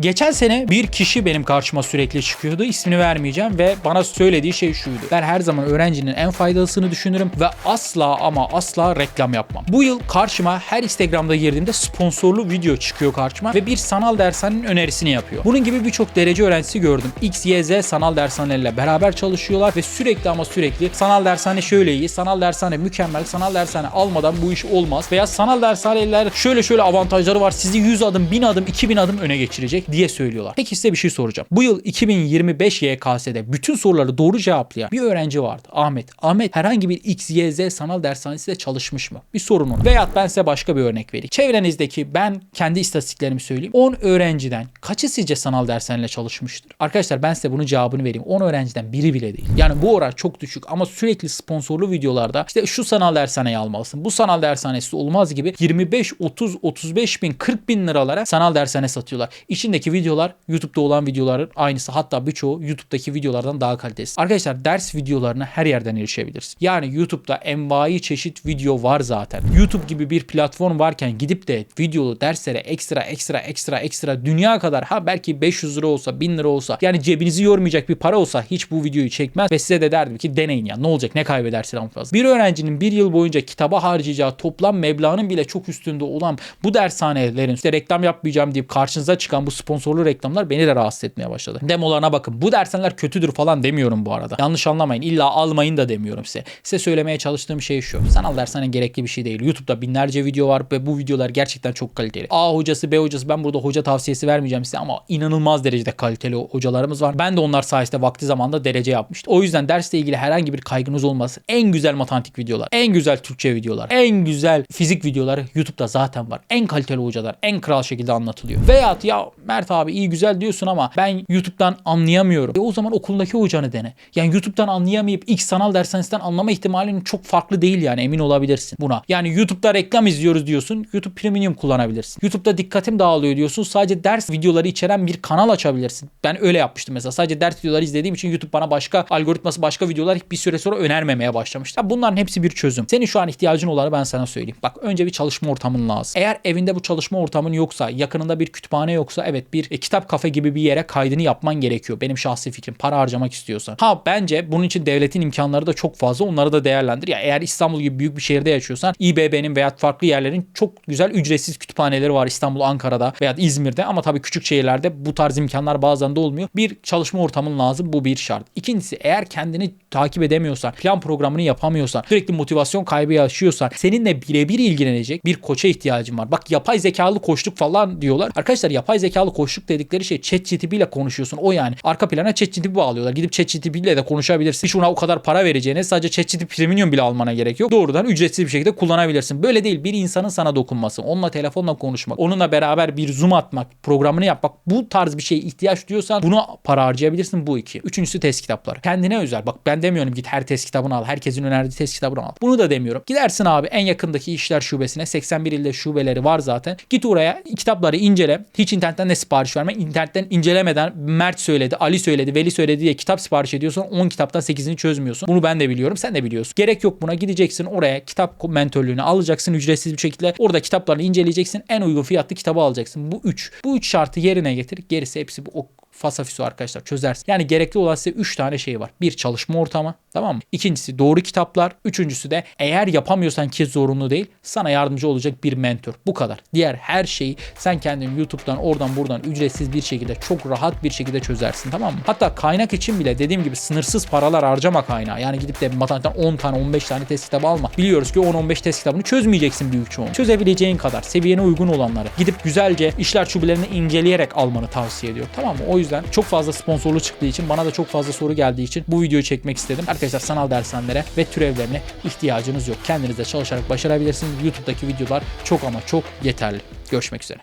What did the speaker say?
Geçen sene bir kişi benim karşıma sürekli çıkıyordu. İsmini vermeyeceğim ve bana söylediği şey şuydu. Ben her zaman öğrencinin en faydalısını düşünürüm ve asla ama asla reklam yapmam. Bu yıl karşıma her Instagram'da girdiğimde sponsorlu video çıkıyor karşıma ve bir sanal dershanenin önerisini yapıyor. Bunun gibi birçok derece öğrencisi gördüm. X, Y, Z sanal dershaneleriyle beraber çalışıyorlar ve sürekli ama sürekli sanal dershane şöyle iyi, sanal dershane mükemmel, sanal dershane almadan bu iş olmaz veya sanal dershaneler şöyle şöyle avantajları var. Sizi 100 adım, 1000 adım, 2000 adım öne geçirecek diye söylüyorlar. Peki size bir şey soracağım. Bu yıl 2025 YKS'de bütün soruları doğru cevaplayan bir öğrenci vardı. Ahmet. Ahmet herhangi bir X, Y, Z sanal dershanesinde çalışmış mı? Bir sorun ona. Veyahut ben size başka bir örnek vereyim. Çevrenizdeki ben kendi istatistiklerimi söyleyeyim. 10 öğrenciden kaçı sizce sanal dershaneyle çalışmıştır? Arkadaşlar ben size bunun cevabını vereyim. 10 öğrenciden biri bile değil. Yani bu oran çok düşük ama sürekli sponsorlu videolarda işte şu sanal dershaneyi almalısın. Bu sanal dershanesi olmaz gibi 25, 30, 35 bin, 40 bin liralara sanal dershane satıyorlar. İçindeki videolar YouTube'da olan videoların aynısı. Hatta birçoğu YouTube'daki videolardan daha kalitesiz. Arkadaşlar ders videolarına her yerden erişebilirsin. Yani YouTube'da envai çeşit video var zaten. YouTube gibi bir platform varken gidip de videolu derslere ekstra ekstra ekstra ekstra dünya kadar ha belki 500 lira olsa 1000 lira olsa yani cebinizi yormayacak bir para olsa hiç bu videoyu çekmez ve size de derdim ki deneyin ya ne olacak ne kaybedersin en fazla. Bir öğrencinin bir yıl boyunca kitaba harcayacağı toplam meblağının bile çok üstünde olan bu dershanelerin işte reklam yapmayacağım deyip karşınıza çıkan bu sponsorlu reklamlar beni de rahatsız etmeye başladı. Demolarına bakın. Bu dershaneler kötüdür falan demiyorum bu arada. Yanlış anlamayın. İlla almayın da demiyorum size. Size söylemeye çalıştığım şey şu. Sanal dershane gerekli bir şey değil. YouTube'da binlerce video var ve bu videolar gerçekten çok kaliteli. A hocası, B hocası ben burada hoca tavsiyesi vermeyeceğim size ama inanılmaz derecede kaliteli hocalarımız var. Ben de onlar sayesinde vakti zamanda derece yapmıştım. O yüzden dersle ilgili herhangi bir kaygınız olmasın. En güzel matematik videolar, en güzel Türkçe videolar, en güzel fizik videoları YouTube'da zaten var. En kaliteli hocalar, en kral şekilde anlatılıyor. Veyahut ya Mert abi iyi güzel diyorsun ama ben YouTube'dan anlayamıyorum. E o zaman okuldaki hocanı dene. Yani YouTube'dan anlayamayıp ilk sanal dershanesinden anlama ihtimalinin çok farklı değil yani emin olabilirsin buna. Yani YouTube'da reklam izliyoruz diyorsun. YouTube Premium kullanabilirsin. YouTube'da dikkatim dağılıyor diyorsun. Sadece ders videoları içeren bir kanal açabilirsin. Ben öyle yapmıştım mesela. Sadece ders videoları izlediğim için YouTube bana başka algoritması başka videolar bir süre sonra önermemeye başlamıştı. Bunların hepsi bir çözüm. Senin şu an ihtiyacın olanı ben sana söyleyeyim. Bak önce bir çalışma ortamın lazım. Eğer evinde bu çalışma ortamın yoksa, yakınında bir kütüphane yoksa evet bir e, kitap kafe gibi bir yere kaydını yapman gerekiyor. Benim şahsi fikrim. Para harcamak istiyorsan. Ha bence bunun için devletin imkanları da çok fazla. Onları da değerlendir. Ya eğer İstanbul gibi büyük bir şehirde yaşıyorsan İBB'nin veya farklı yerlerin çok güzel ücretsiz kütüphaneleri var İstanbul, Ankara'da veya İzmir'de ama tabii küçük şehirlerde bu tarz imkanlar bazen de olmuyor. Bir çalışma ortamın lazım. Bu bir şart. İkincisi eğer kendini takip edemiyorsan, plan programını yapamıyorsan, sürekli motivasyon kaybı yaşıyorsan, seninle birebir ilgilenecek bir koça ihtiyacın var. Bak yapay zekalı koçluk falan diyorlar. Arkadaşlar yapay zekalı koçluk dedikleri şey ChatGPT ile konuşuyorsun. O yani. Arka plana ChatGPT bağlıyorlar. Gidip ChatGPT ile de konuşabilirsin. Hiç ona o kadar para vereceğine sadece ChatGPT Premium bile almana gerek yok. Doğrudan ücretsiz bir şekilde kullanabilirsin. Böyle değil. Bir insanın sana dokunması, onunla telefonla konuşmak, onunla beraber bir zoom atmak, programını yapmak. Bu tarz bir şeye ihtiyaç duyuyorsan bunu para harcayabilirsin. Bu iki. Üçüncüsü test kitapları. Kendine özel. Bak ben demiyorum git her test kitabını al. Herkesin önerdiği test kitabını al. Bunu da demiyorum. Gidersin abi en yakındaki işler şubesine. 81 ilde şubeleri var zaten. Git oraya kitapları incele. Hiç internetten de sipariş verme. İnternetten incelemeden Mert söyledi, Ali söyledi, Veli söyledi diye kitap sipariş ediyorsun. 10 kitaptan 8'ini çözmüyorsun. Bunu ben de biliyorum. Sen de biliyorsun. Gerek yok buna. Gideceksin oraya kitap mentörlüğünü alacaksın ücretsiz bir şekilde. Orada kitaplarını inceleyeceksin. En uygun fiyatlı kitabı alacaksın. Bu 3. Bu 3 şartı yerine getir. Gerisi hepsi bu o fasafiso arkadaşlar çözersin. Yani gerekli olan size 3 tane şey var. Bir çalışma ortamı tamam mı? İkincisi doğru kitaplar. Üçüncüsü de eğer yapamıyorsan ki zorunlu değil sana yardımcı olacak bir mentor. Bu kadar. Diğer her şeyi sen kendin YouTube'dan oradan buradan ücretsiz bir şekilde çok rahat bir şekilde çözersin tamam mı? Hatta kaynak için bile dediğim gibi sınırsız paralar harcama kaynağı. Yani gidip de matematikten 10 tane 15 tane test kitabı alma. Biliyoruz ki 10-15 test kitabını çözmeyeceksin büyük çoğunu. Çözebileceğin kadar seviyene uygun olanları gidip güzelce işler şubelerini inceleyerek almanı tavsiye ediyorum. Tamam mı? O yüzden çok fazla sponsorlu çıktığı için bana da çok fazla soru geldiği için bu videoyu çekmek istedim. Arkadaşlar sanal dershanelere ve türevlerine ihtiyacınız yok. Kendinize çalışarak başarabilirsiniz. YouTube'daki videolar çok ama çok yeterli. Görüşmek üzere.